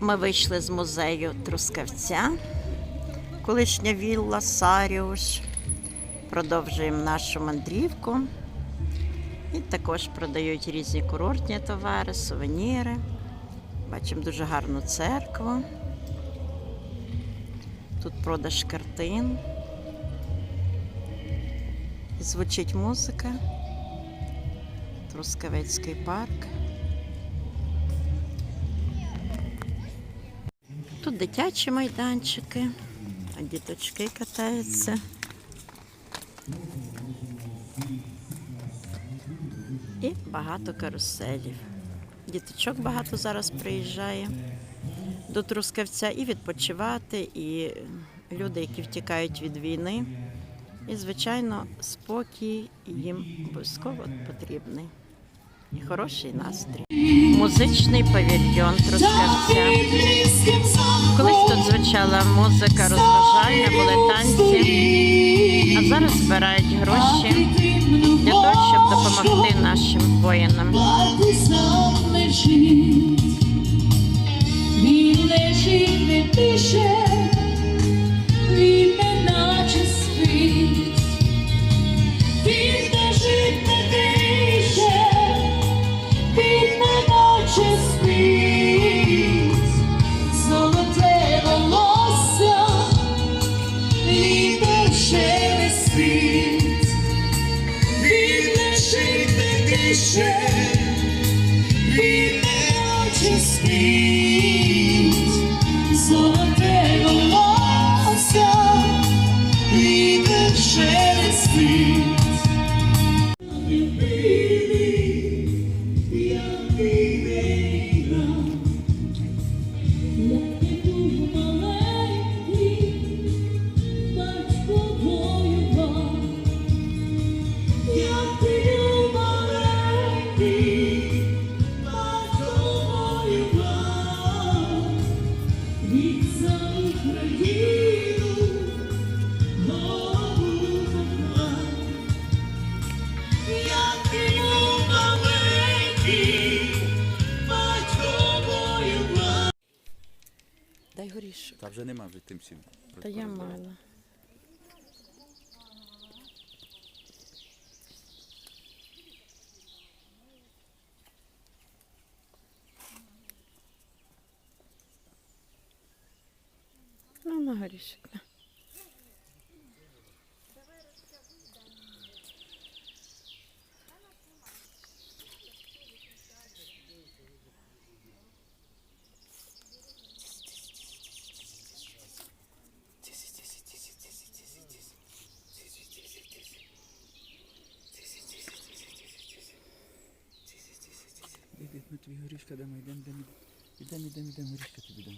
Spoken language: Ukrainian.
Ми вийшли з музею Трускавця, колишня вілла Саріуш. Продовжуємо нашу мандрівку. І також продають різні курортні товари, сувеніри. Бачимо дуже гарну церкву. Тут продаж картин. Звучить музика. Трускавецький парк. Тут дитячі майданчики, а діточки катаються. І багато каруселів. Діточок багато зараз приїжджає до Трускавця і відпочивати, і люди, які втікають від війни. І, звичайно, спокій їм обов'язково потрібний. І хороший настрій. Музичний павільйон Трускавця. Колись тут звучала музика, розважання, були танці, а зараз збирають гроші для того, щоб допомогти нашим воїнам. він лежить не пише, дише, він не очі спить, золоте волосся, вітер шелестить. Дай горіше. Та вже нема вже тим всім. Та я мала. Ну, на горішок. на. Іди, ми тобі горішка дамо, йдемо, йдемо. Йдемо, йдемо, йдемо, горішка тобі дамо.